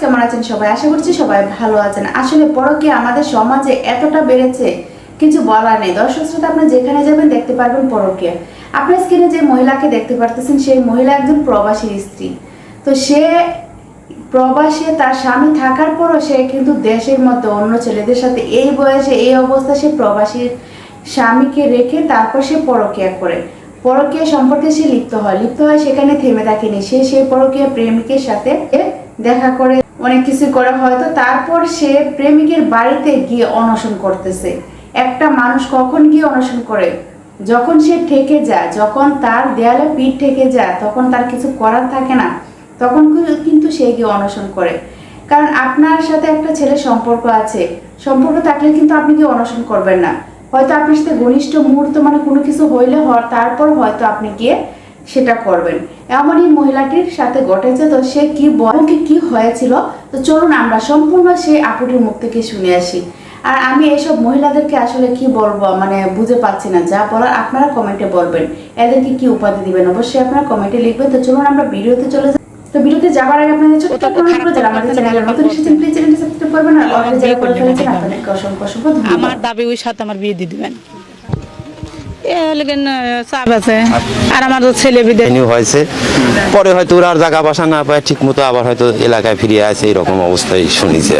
কেমন আছেন সবাই? আশা করছি সবাই ভালো আছেন। আসলে পরকে আমাদের সমাজে এতটা বেড়েছে, কিছু বলার নেই। দর্শক শ্রোতা, আপনি যেখানে যাবেন দেখতে পারবেন পরকে। আপনার স্ক্রিনে যে মহিলাকে দেখতে পারতেছেন, সেই মহিলা একজন প্রবাসীর স্ত্রী। তো সে প্রবাসে তার স্বামী থাকার পরও সে কিন্তু দেশের মধ্যে অন্য ছেলেদের সাথে এই বয়সে, এই অবস্থা সে প্রবাসীর স্বামীকে রেখে তারপর সে পরকিয়া করে। পরকীয়া সম্পর্কে সে লিপ্ত হয়। লিপ্ত হয় সেখানে থেমে থাকেনি। সে সেই পরকীয়া প্রেমিকের সাথে দেখা করে অনেক কিছু করে হয়তো তারপর সে প্রেমিকের বাড়িতে গিয়ে অনশন করতেছে। একটা মানুষ কখন গিয়ে অনশন করে? যখন সে ঠেকে যায়, যখন তার দেয়ালে পিঠ ঠেকে যায়, তখন তার কিছু করার থাকে না, তখন কিন্তু সে গিয়ে অনশন করে। কারণ আপনার সাথে একটা ছেলের সম্পর্ক আছে। সম্পর্ক থাকলে কিন্তু আপনি কি অনশন করবেন না। হয়তো আপনার সাথে ঘনিষ্ঠ মুহূর্ত মানে কোনো কিছু হইলে তারপর হয়তো আপনি গিয়ে সেটা করবেন। এমনই মহিলাটির সাথে ঘটেছে তো সে কি বল কি হয়েছিল? তো চলুন আমরা সম্পূর্ণ সেই আপুটির মুখ থেকে শুনে আসি। আর আমি এসব মহিলাদেরকে আসলে কি বলব মানে বুঝে পাচ্ছি না। যা বলার আপনারা কমেন্টে বলবেন। এদেরকে কি উপাধি দিবেন? অবশ্যই আপনারা কমেন্টে লিখবেন। তো চলুন আমরা ভিডিওতে চলে যাই। তো ভিডিওতে যাওয়ার আগে আপনাদের ছোট্ট একটা অনুরোধ খারাপ যারা আমাদের চ্যানেলে নতুন এসেছেন প্লিজ চ্যানেলটি সাবস্ক্রাইব করবেন আর অলরেডি যারা করে ফেলেছেন আপনাদেরকে অসংখ্য অসংখ্য ধন্যবাদ। আমার দাবি ওই সাথে আমার বিয়ে দিয়ে দিবেন। চাপ আছে। আর আমার তো ছেলে হয়েছে। পরে হয়তো ওরা আর জায়গা বাসা না পায় ঠিক মতো আবার হয়তো এলাকায় ফিরে আসে, এরকম অবস্থায় শুনেছি।